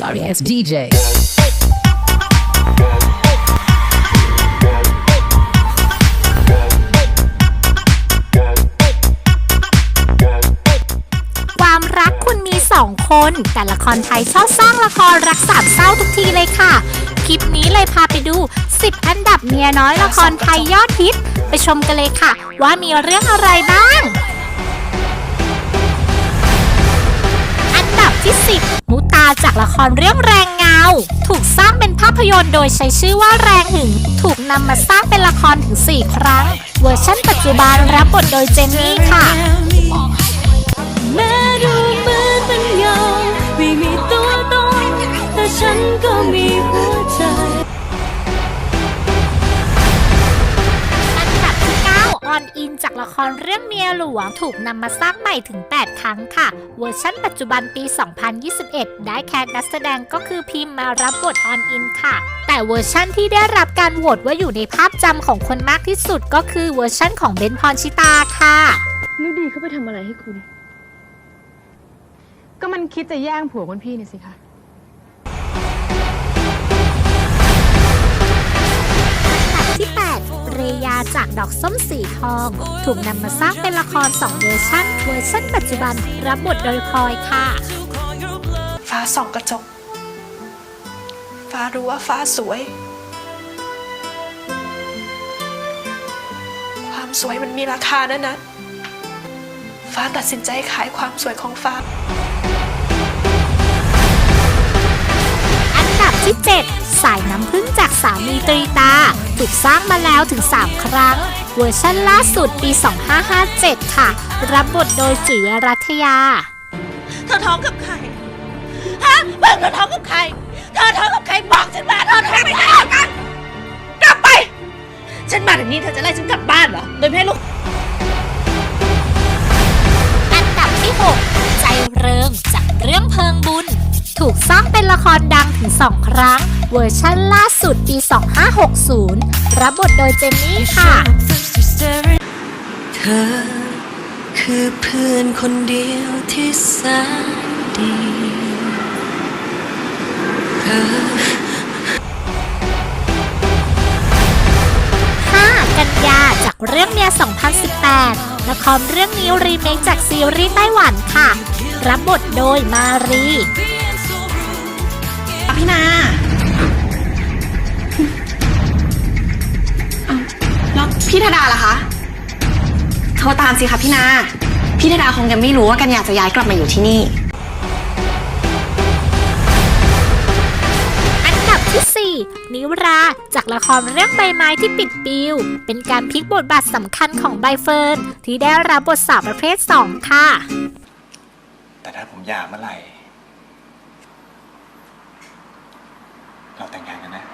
sorry ass DJ. ความรักคุณมีสองคน แต่ละครไทยชอบสร้างละครรักสามเศร้าทุกทีเลยค่ะ คลิปนี้เลยพาไปดู 10 อันดับเมียน้อยละครไทยยอดฮิต ไปชมกันเลยค่ะ ว่ามีเรื่องอะไรบ้าง ดับมุตาจากละครเรื่องแรงเงา ถูกสร้างเป็นภาพยนตร์โดยใช้ชื่อว่าแรงหึง ถูกนำมาสร้างเป็นละครถึง 4 ครั้ง เวอร์ชันปัจจุบันรับบทโดยเจนนี่ค่ะแม้ดูเหมือนเป็นเงาไม่มีตัวตนแต่ฉันก็มีหัว ออนอินจากละครเรื่องเมียหลวงถูกนำมาสร้างใหม่ถึง 8 ครั้งค่ะ เวอร์ชันปัจจุบันปี 2021 ได้แคสนักแสดงก็คือพิมพ์มารับบทออนอินค่ะ แต่เวอร์ชั่นที่ได้รับการโหวตว่าอยู่ในภาพจำของคนมากที่สุดก็คือเวอร์ชั่นของเบนพรชิตาค่ะนึกดีเขาไปทำอะไรให้คุณ ก็มันคิดจะแย่งผัวคุณพี่นี่สิคะ รยาจากดอกส้มสีทอง ถูกนำมาสร้างเป็นละคร2เวอร์ชันเวอร์ชันปัจจุบันรับบทโดยพลอยค่ะ ฟ้าส่องกระจก ฟ้ารู้ว่าฟ้าสวย ความสวยมันมีราคานะนะ ฟ้าตัดสินใจขายความสวยของฟ้า สามีตรีตา ถูกสร้างมาแล้วถึง 3 ครั้ง เวอร์ชันล่าสุดปี 2557 ค่ะ รับบทโดยจุ๋ยรัตยา เธอท้องกับใคร ฮะเพิ่งเธอท้องกับใคร เธอท้องกับใครบอกฉันมาเธอท้องไม่ได้กัน กลับไป ฉันมาถึงนี่เธอจะไล่ฉันกลับบ้านเหรอ โดยไม่ให้ลูก อันดับที่ 6 ใจเริงจากเรื่องเพิงบุญ ถูกสร้างเป็นละครดังถึง2ครั้ง เวอร์ชันล่าสุดปี 2560 รับบทโดยเจนนี่ค่ะ เธอ คือเพื่อนคนเดียวที่แสนดี เธอกันยาจากเรื่องเมีย 2018 ละครเรื่องนี้รีเมคจากซีรีส์ไต้หวันค่ะ รับบทโดยมารี พี่นา พี่ธดาล่ะคะ โทรตามสิคะพี่นา พี่ธดาคงยังไม่รู้ว่ากันอยากจะย้ายกลับมาอยู่ที่นี่ อันดับที่ 4 นิวรา จากละครเรื่องใบไม้ที่ปิดปิว เป็นการพลิกบทบาทสำคัญของใบเฟิร์น ที่ได้รับบทสาวประเภท 2 ค่ะ แต่ถ้าผมหย่าเมื่อไหร่ เราแต่งงานกันนะ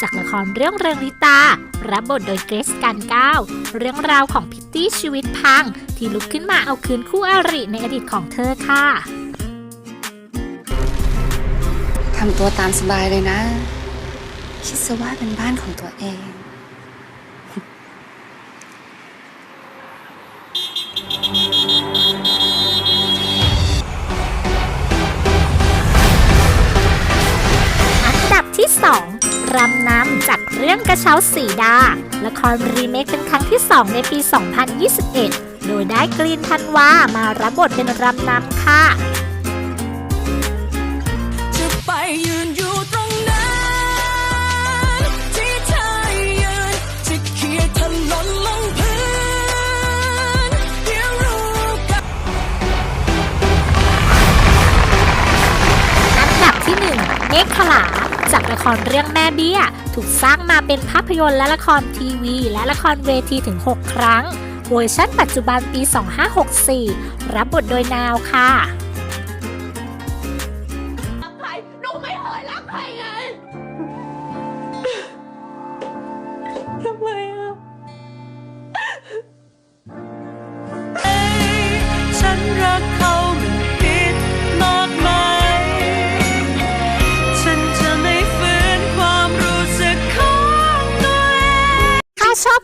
จากละครเรื่องเริงริตา รับบทโดยเกรซกันก้าวเรื่องราวของพิตตี้ชีวิตพัง ที่ลุกขึ้นมาเอาคืนคู่อริในอดีตของเธอค่ะทำตัวตามสบายเลยนะ คิดซะว่าเป็นบ้านของตัวเอง รื่องกระเช้าสีดา ละครรีเมคเป็นครั้งที่ 2 ในปี 2021 โดยได้กรีนทันวามารับบทเป็นรำน้ำค่ะจะไปยืนอยู่ตรงนั้น ที่เธอยืนจะเขียนถนนลงพื้นเดี๋ยวรู้กันอันดับที่1เมฆขลา จากละครเรื่องแม่เบี้ย ถูกสร้างมาเป็นภาพยนตร์และละครทีวี และละครเวทีถึง 6 ครั้ง เวอร์ชันปัจจุบันปี 2564 รับบทโดยนาวค่ะ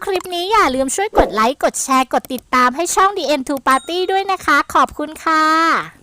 คลิปนี้อย่าลืมช่วยกดไลค์ กดแชร์ กดติดตามให้ช่อง The End to Party ด้วยนะคะ ขอบคุณค่ะ